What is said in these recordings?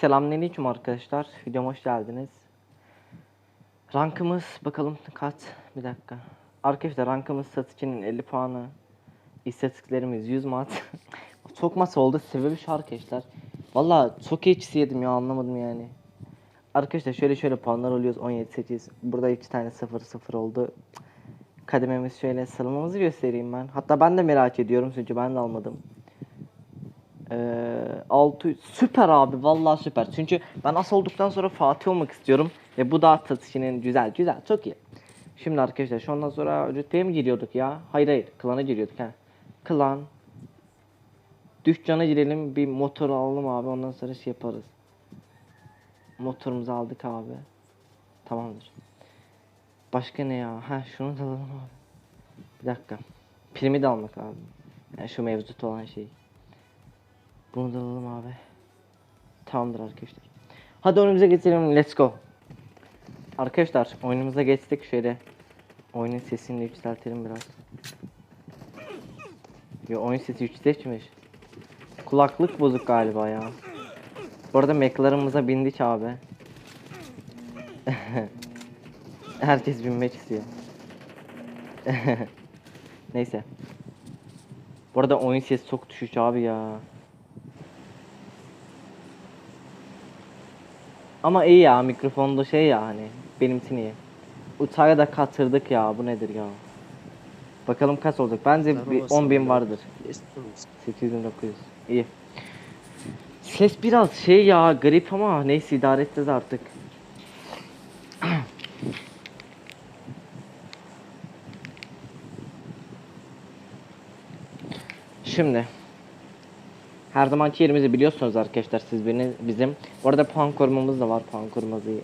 Selamünaleyküm arkadaşlar. Videoma hoş geldiniz. Rankımız bakalım kaç? Bir dakika. Arkadaşlar rankımız Sasuke'nin 50 puanı. İstatistiklerimiz 100 mat. çok maç oldu. Sebebi şu arkadaşlar. Valla çok eksi yedim ya anlamadım yani. Arkadaşlar şöyle şöyle puanlar oluyoruz 17 8. Burada 2 tane 0 0 oldu. Kadememiz şöyle sıralamamızı göstereyim ben. Hatta ben de merak ediyorum çünkü ben de almadım. Ee, 6 süper abi vallahi süper. Çünkü ben as olduktan sonra Fatih olmak istiyorum ve bu da satışının güzel güzel çok iyi. Şimdi arkadaşlar şu ondan sonra rütbeye mi giriyorduk ya? Hayır hayır klana giriyorduk ha. Klan. Dükkana girelim bir motor alalım abi ondan sonra şey yaparız. Motorumuzu aldık abi. Tamamdır. Başka ne ya? Ha şunu da alalım abi. Bir dakika. Primi de almak abi. Yani şu mevcut olan şey. Bunu da alalım abi. Tamamdır arkadaşlar. Hadi oyunumuza geçelim. Let's go. Arkadaşlar oyunumuza geçtik. Şöyle oyunun sesini yükseltelim biraz. Yo oyun sesi yüksekmiş. Kulaklık bozuk galiba ya. Bu arada meklarımıza bindik abi. Herkes binmek istiyor. Neyse. Bu arada oyun sesi çok düşük abi ya. Ama iyi ya mikrofonda şey ya hani benimkini iyi. Uçağı da katırdık ya bu nedir ya. Bakalım kaç olacak. Bence bir 10 bin vardır. 800 900. İyi. Ses biraz şey ya garip ama neyse idare edeceğiz artık. Şimdi her zamanki yerimizi biliyorsunuz arkadaşlar siz beni bizim. Bu arada puan korumamız da var. Puan korumayı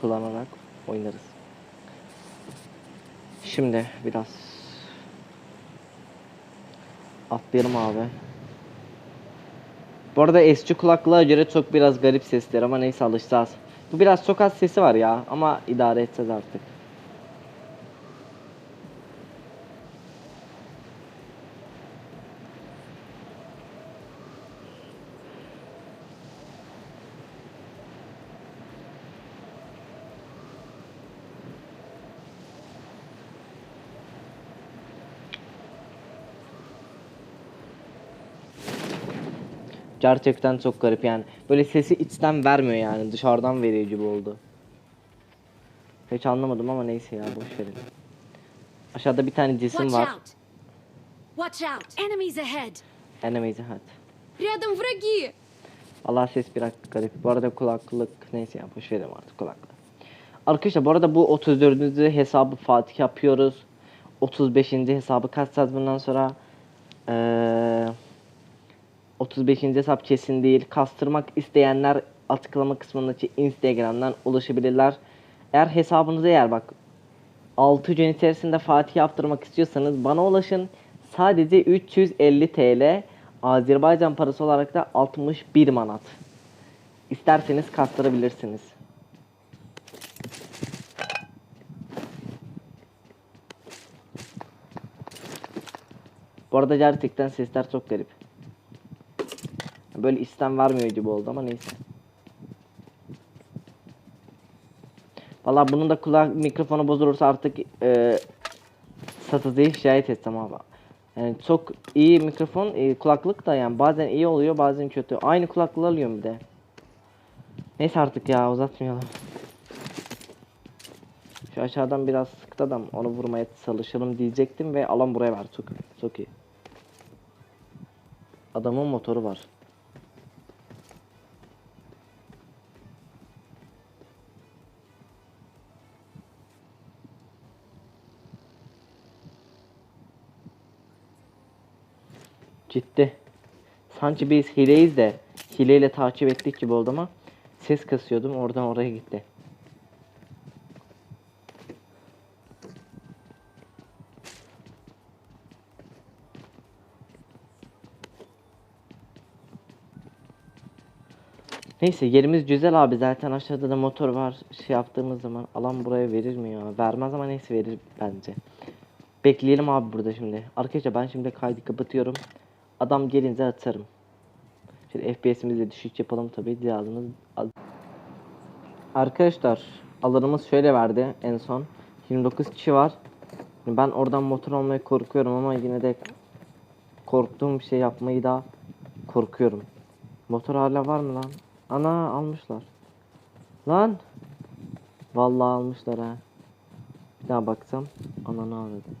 kullanarak oynarız. Şimdi biraz atlayalım abi. Bu arada eski kulaklığa göre çok biraz garip sesler ama neyse alışacağız. Bu biraz çok az sesi var ya ama idare edeceğiz artık. Gerçekten çok garip yani. Böyle sesi içten vermiyor yani. Dışarıdan veriyor gibi oldu. Hiç anlamadım ama neyse ya boş verin. Aşağıda bir tane cisim Watch var. out! Watch out! Enemies ahead! Enemies ahead. Рядом враги! Allah ses biraz garip. Bu arada kulaklık neyse ya boş verelim artık kulaklık. Arkadaşlar bu arada bu 34. hesabı Fatih yapıyoruz. 35. hesabı kaçacağız bundan sonra. Ee, 35. hesap kesin değil. Kastırmak isteyenler açıklama kısmındaki Instagram'dan ulaşabilirler. Eğer hesabınıza eğer bak 6 gün içerisinde Fatih yaptırmak istiyorsanız bana ulaşın. Sadece 350 TL Azerbaycan parası olarak da 61 manat. İsterseniz kastırabilirsiniz. Bu arada gerçekten sesler çok garip. Böyle istem vermiyor gibi oldu ama neyse. Valla bunun da kulak mikrofonu bozulursa artık e, satıcıyı şikayet etsem abi. Yani çok iyi mikrofon, e, kulaklık da yani bazen iyi oluyor bazen kötü. Aynı kulaklığı alıyorum bir de. Neyse artık ya uzatmayalım. Şu aşağıdan biraz sıktı adam onu vurmaya çalışalım diyecektim ve alan buraya var çok çok iyi. Adamın motoru var. Ciddi. Sanki biz hileyiz de hileyle takip ettik gibi oldu ama ses kasıyordum oradan oraya gitti. Neyse yerimiz güzel abi. Zaten aşağıda da motor var. Şey yaptığımız zaman alan buraya verir mi ya? Vermez ama neyse verir bence. Bekleyelim abi burada şimdi. Arkadaşlar ben şimdi kaydı kapatıyorum Adam gelince atarım Şöyle FPS'imizi düşük yapalım tabi cihazımız az. Arkadaşlar alanımız şöyle verdi en son. 29 kişi var. Ben oradan motor almaya korkuyorum ama yine de korktuğum bir şey yapmayı da korkuyorum. Motor hala var mı lan? Ana almışlar. Lan. Vallahi almışlar ha. Bir daha baksam ananı ağladım.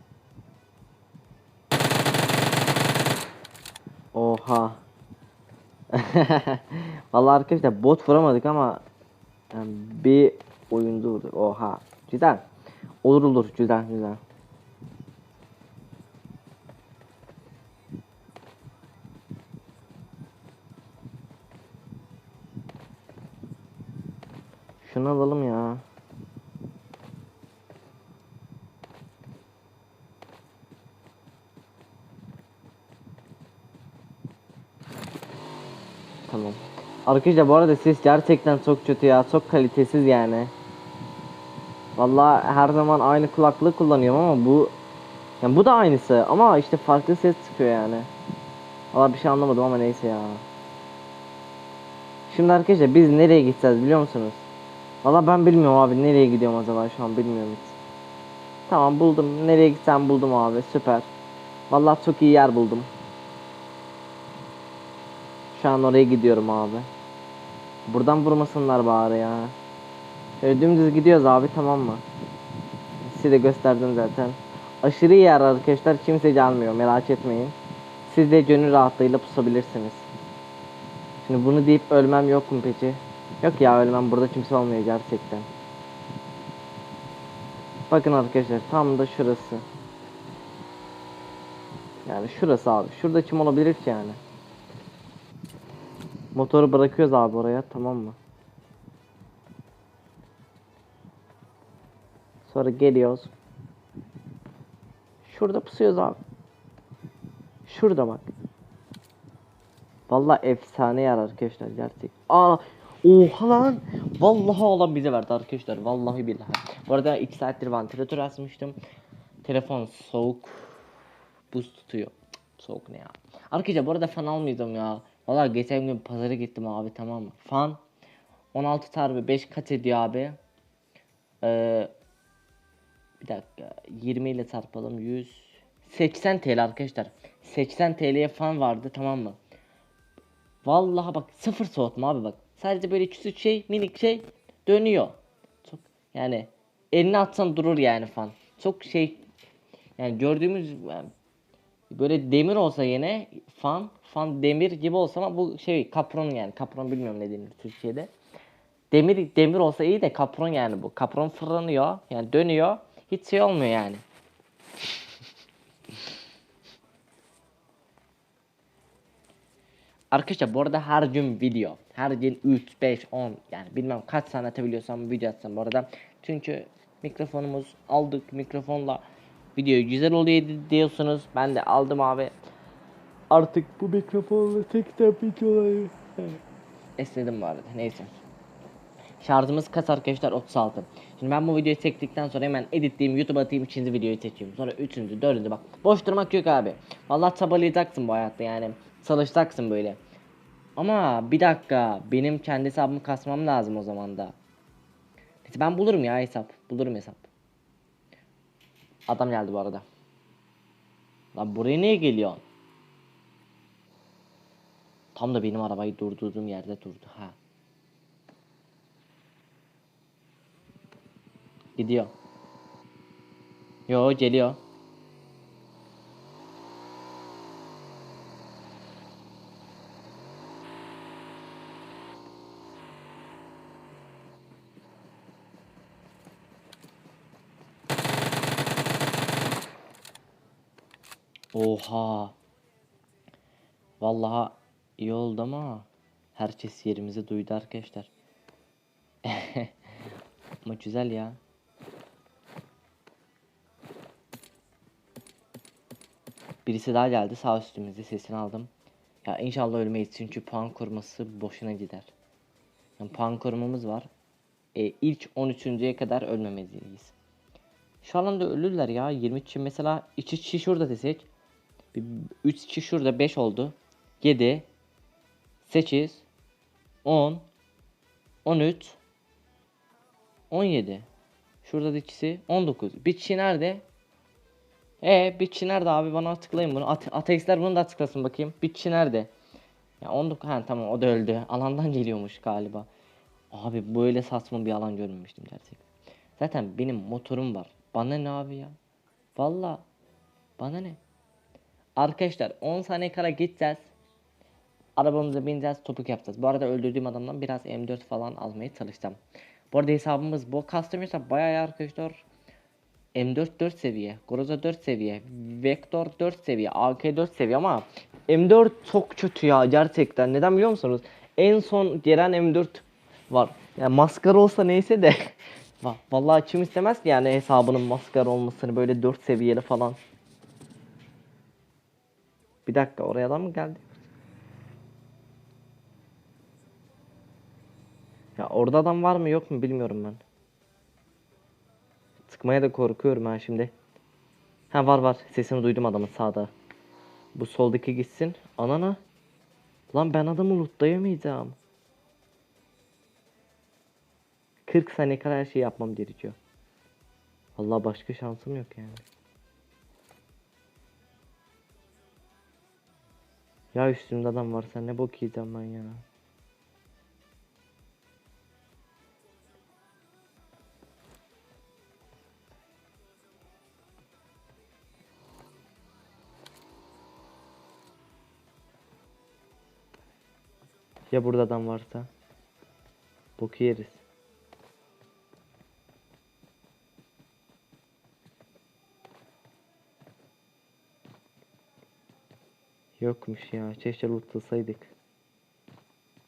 Oha. Vallahi arkadaşlar bot vuramadık ama yani bir oyunda vurduk. Oha. Güzel. Olur olur. Güzel güzel. Şunu alalım ya. Tamam. Arkadaşlar bu arada ses gerçekten çok kötü ya. Çok kalitesiz yani. Vallahi her zaman aynı kulaklığı kullanıyorum ama bu yani bu da aynısı ama işte farklı ses çıkıyor yani. Valla bir şey anlamadım ama neyse ya. Şimdi arkadaşlar biz nereye gideceğiz biliyor musunuz? Valla ben bilmiyorum abi nereye gidiyorum acaba şu an bilmiyorum hiç. Tamam buldum. Nereye gitsem buldum abi süper. Vallahi çok iyi yer buldum. Şu an oraya gidiyorum abi. Buradan vurmasınlar bari ya. Şöyle dümdüz gidiyoruz abi tamam mı? Size de gösterdim zaten. Aşırı iyi yer arkadaşlar kimse gelmiyor merak etmeyin. Siz de gönül rahatlığıyla pusabilirsiniz. Şimdi bunu deyip ölmem yok mu peki? Yok ya ölmem burada kimse olmuyor gerçekten. Bakın arkadaşlar tam da şurası. Yani şurası abi. Şurada kim olabilir ki yani? Motoru bırakıyoruz abi oraya tamam mı? Sonra geliyoruz. Şurada pusuyoruz abi. Şurada bak. Vallahi efsane yer arkadaşlar gerçek. Aa, oha lan. Vallahi alan bize verdi arkadaşlar. Vallahi billahi. Bu arada 2 saattir vantilatör asmıştım. Telefon soğuk. Buz tutuyor. Soğuk ne ya. Arkadaşlar bu arada fan almayacağım ya. Vallahi geçen gün pazara gittim abi tamam mı? Fan 16 tarbi 5 kat ediyor abi. Ee, bir dakika 20 ile çarpalım 100 80 TL arkadaşlar. 80 TL'ye fan vardı tamam mı? Vallahi bak sıfır soğutma abi bak. Sadece böyle küçük şey minik şey dönüyor. Çok yani eline atsan durur yani fan. Çok şey yani gördüğümüz yani böyle demir olsa yine fan fan demir gibi olsa ama bu şey kapron yani kapron bilmiyorum ne denir Türkiye'de demir demir olsa iyi de kapron yani bu. Kapron fırlanıyor yani dönüyor. Hiç şey olmuyor yani. Arkadaşlar bu arada her gün video. Her gün 3, 5, 10 yani bilmem kaç tane atabiliyorsam video atsam bu arada. Çünkü mikrofonumuz aldık mikrofonla video güzel oluyor diyorsunuz. Ben de aldım abi. Artık bu mikrofonla tekrar videoları esnedim bu arada neyse. Şarjımız kaç arkadaşlar 36. Şimdi ben bu videoyu çektikten sonra hemen editleyeyim YouTube'a atayım ikinci videoyu seçiyorum. Sonra üçüncü dördüncü bak. Boş durmak yok abi. Vallahi çabalayacaksın bu hayatta yani. Çalışacaksın böyle. Ama bir dakika benim kendi hesabımı kasmam lazım o zaman da. Neyse ben bulurum ya hesap. Bulurum hesap. Adam geldi bu arada. Lan buraya niye geliyorsun? Tam da benim arabayı durdurduğum yerde durdu ha. Gidiyor. Yo geliyor. Oha. Vallahi iyi oldu ama herkes yerimizi duydu arkadaşlar. ama güzel ya. Birisi daha geldi sağ üstümüzde sesini aldım. Ya inşallah ölmeyiz çünkü puan koruması boşuna gider. Yani puan korumamız var. E, ilk 13.ye kadar ölmemeliyiz. Şu alanda ölürler ya. 20 kişi mesela 2 kişi şurada desek. 3 kişi şurada 5 oldu. 7 8 10 13 17 Şurada da ikisi 19. Bir kişi nerede? E kişi nerede abi bana açıklayın bunu. Ate ateistler bunu da açıklasın bakayım. Kişi nerede? Ya 19 ha tamam o da öldü. Alandan geliyormuş galiba. Abi böyle saçma bir alan görmemiştim gerçekten. Zaten benim motorum var. Bana ne abi ya? Valla bana ne? Arkadaşlar 10 saniye kala gideceğiz. Arabamıza bineceğiz topuk yapacağız. Bu arada öldürdüğüm adamdan biraz M4 falan almaya çalışacağım. Bu arada hesabımız bu. Custom hesap bayağı arkadaşlar. M4 4 seviye, Groza 4 seviye, Vector 4 seviye, AK 4 seviye ama M4 çok kötü ya gerçekten. Neden biliyor musunuz? En son gelen M4 var. Yani maskara olsa neyse de Va- Vallahi kim istemez ki yani hesabının maskara olmasını böyle 4 seviyeli falan. Bir dakika oraya da mı geldi? Ya orada adam var mı yok mu bilmiyorum ben. Sıkmaya da korkuyorum ha şimdi. Ha var var sesini duydum adamın sağda. Bu soldaki gitsin. Anana. Lan ben adamı lootlayamayacağım. 40 saniye kadar her şeyi yapmam gerekiyor. Vallahi başka şansım yok yani. Ya üstümde adam varsa ne bok yiyeceğim ben ya. Ya burada adam varsa? Boku yeriz. Yokmuş ya. Keşke lootlasaydık.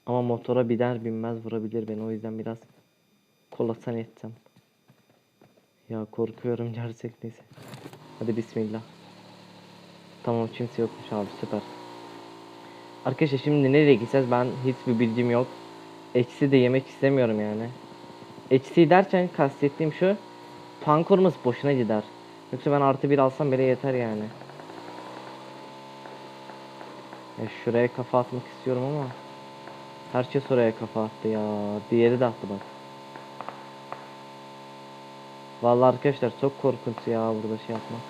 Ama motora biner binmez vurabilir beni. O yüzden biraz kolasan edeceğim. Ya korkuyorum gerçek neyse. Hadi bismillah. Tamam kimse yokmuş abi süper. Arkadaşlar şimdi nereye gideceğiz ben hiçbir bilgim yok. Eksi de yemek istemiyorum yani. Eksi derken kastettiğim şu. Pankorumuz boşuna gider. Yoksa ben artı bir alsam bile yeter yani. Ya şuraya kafa atmak istiyorum ama. Herkes oraya kafa attı ya. Diğeri de attı bak. Vallahi arkadaşlar çok korkunç ya burada şey yapmak.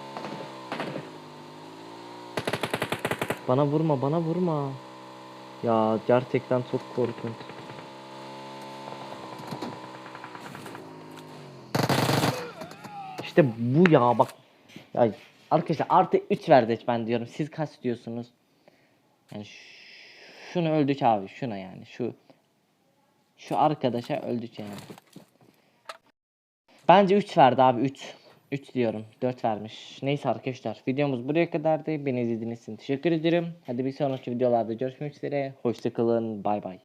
Bana vurma, bana vurma. Ya gerçekten çok korkunç. İşte bu ya bak. Ya arkadaşlar artı 3 verdik ben diyorum. Siz kaç diyorsunuz? Yani şunu öldük abi. Şuna yani. Şu şu arkadaşa öldük yani. Bence 3 verdi abi 3. 3 diyorum. 4 vermiş. Neyse arkadaşlar videomuz buraya kadardı. Beni izlediğiniz için teşekkür ederim. Hadi bir sonraki videolarda görüşmek üzere. Hoşçakalın. Bay bay.